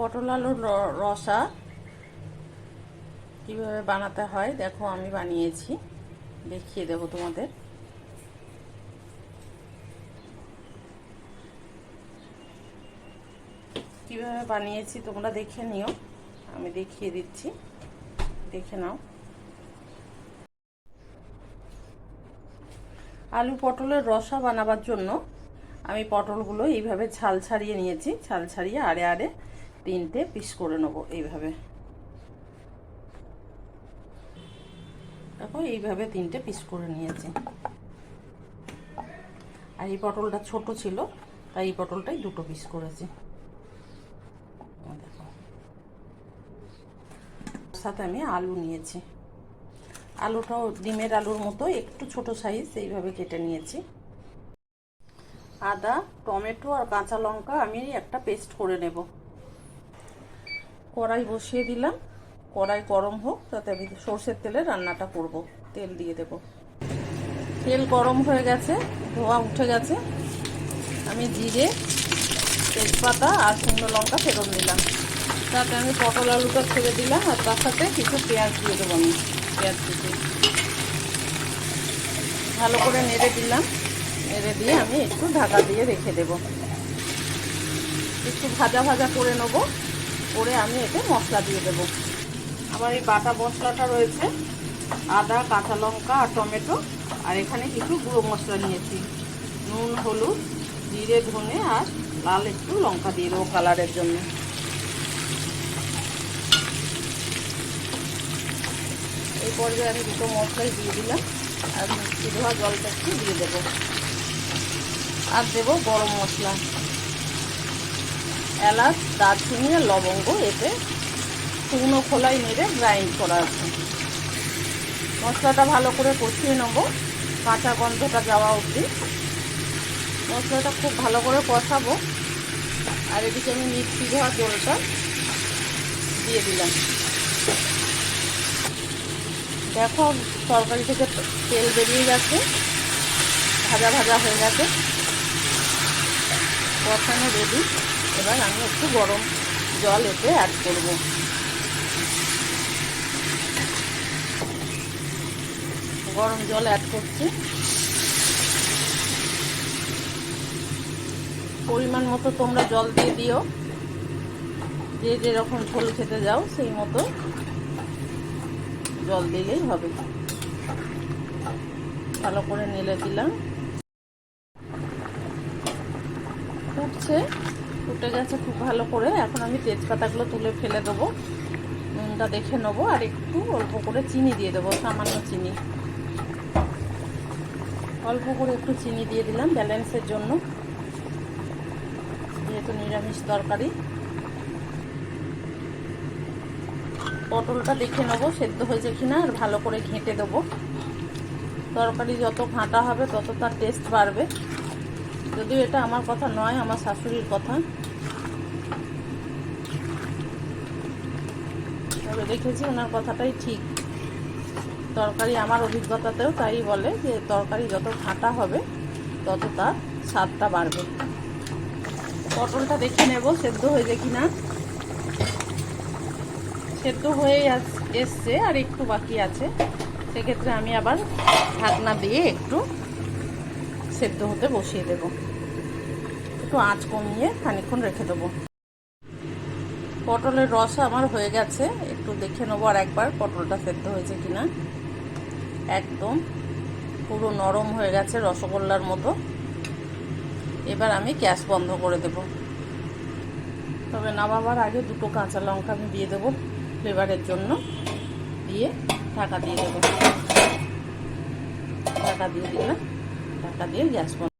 পটল আলুর রসা কীভাবে বানাতে হয়, দেখো আমি বানিয়েছি। দেখিয়ে দেবো তোমাদের। কীভাবে বানিয়েছি তোমরা দেখে নিও। আমি দেখিয়ে দিচ্ছি। দেখে নাও। আলু পটলের রসা বানাবার জন্য আমি পটলগুলো এইভাবে ছাল ছাড়িয়ে নিয়েছি। ছাল ছাড়িয়ে আড়ে আড়ে তিনটে পিস করে নেব এইভাবে। দেখো, এইভাবে তিনটে পিস করে নিয়েছি। আর এই পটলটা ছোট ছিল, তাই এই পটলটাই দুটো পিস করেছি। সাথে আমি আলু নিয়েছি। আলুটাও, ডিমের আলুর মতো একটু ছোট সাইজ এইভাবে কেটে নিয়েছি। আদা, টমেটো আর কাঁচা লঙ্কা আমি একটা পেস্ট করে নেব। কড়াই বসিয়ে দিলাম। কড়াই গরম হোক, তাতে আমি সর্ষের তেলে রান্নাটা করব। তেল দিয়ে দেব। তেল গরম হয়ে গেছে, ধোয়া উঠে গেছে। আমি জিরে, তেজপাতা আর শুকনো লঙ্কা ফেরত দিলাম। তাতে আমি পটল আলুটা ছেড়ে দিলাম আর তার সাথে কিছু পেঁয়াজ দিয়ে দেবো আমি, পেঁয়াজ কুচি। ভালো করে নেড়ে দিলাম। নেড়ে দিয়ে আমি একটু ঢাকা দিয়ে রেখে দেব। একটু ভাজা ভাজা করে নেব। করে আমি এতে মশলা দিয়ে দেব। আমার এই বাটা মশলাটা রয়েছে, আদা, কাঁচা লঙ্কা আর টমেটো, আর এখানে কিছু গুঁড়ো মশলা নিয়েছি। নুন, হলুদ, জিরে, ধনে আর লাল একটু লঙ্কা দিয়ে দেবো কালারের জন্য। এই পর্যায়ে আমি দুটো মশলাই দিয়ে দিলাম, আর মিষ্টি ধোয়া জলটা একটু দিয়ে দেবো। আর দেবো গরম মশলা। এলাচ, দারচিনি আর লবঙ্গ এতে শুকনো খোলাই মেরে গ্রাইন্ড করা আছে। মশলাটা ভালো করে কষিয়ে নেব। কাঁচা গন্ধটা যাওয়া অবধি। মশলাটা খুব ভালো করে কষাবো। আর এদিকে আমি মিষ্টি ধোয়া জলটা দিয়ে দিলাম। দেখো, তরকারি থেকে তেল বেরিয়ে গেছে। ভাজা ভাজা হয়ে গেছে। কষানো রেডি এবার আমি একটু গরম জল এতে অ্যাড করব। গরম জল অ্যাড করছি। পরিমাণ মতো তোমরা জল দিয়ে দিও। যে যেরকম ঝোল খেতে যাও, সেই মতো জল দিলেই হবে। ভালো করে নেলে দিলাম। ফুটছে। ফুটে গেছে খুব ভালো করে। এখন আমি তেজপাতাগুলো তুলে ফেলে দেবো। নুনটা দেখে নেব আর একটু অল্প করে চিনি দিয়ে দেবো, সামান্য চিনি। অল্প করে একটু চিনি দিয়ে দিলাম ব্যালেন্সের জন্য। যেহেতু নিরামিষ তরকারি। পটলটা দেখে নেব সেদ্ধ হয়েছে কিনা আর ভালো করে ঘেঁটে দেবো। তরকারি যত ঘাঁটা হবে তত তার টেস্ট বাড়বে। যদিও এটা আমার কথা নয়, আমার শাশুড়ির কথা। তবে দেখেছি ওনার কথাটাই ঠিক। তরকারি আমার অভিজ্ঞতাতেও তাই বলে যে তরকারি যত ঘাঁটা হবে, তত তার স্বাদটা বাড়বে। পটলটা দেখে নেব, সেদ্ধ হয়েছে কিনা। সেদ্ধ হয়ে এসছে আর একটু বাকি আছে। সেক্ষেত্রে আমি আবার ঢাকনা দিয়ে একটু সেদ্ধ হতে বসিয়ে দেব। একটু আঁচ কমিয়ে খানিক্ষণ রেখে দেবো। পটলের রস আমার হয়ে গেছে, একটু দেখে নেব আর একবার পটলটা সেদ্ধ হয়েছে কিনা। একদম পুরো নরম হয়ে গেছে রসগোল্লার মতো। এবার আমি গ্যাস বন্ধ করে দেব। তবে নামাবার আগে দুটো কাঁচা লঙ্কা আমি দিয়ে দেবো ফ্লেভারের জন্য। দিয়ে ঢাকা দিয়ে দেবো। ঢাকা দিয়ে দিলাম। ঢাকা দিয়ে গ্যাস বন্ধ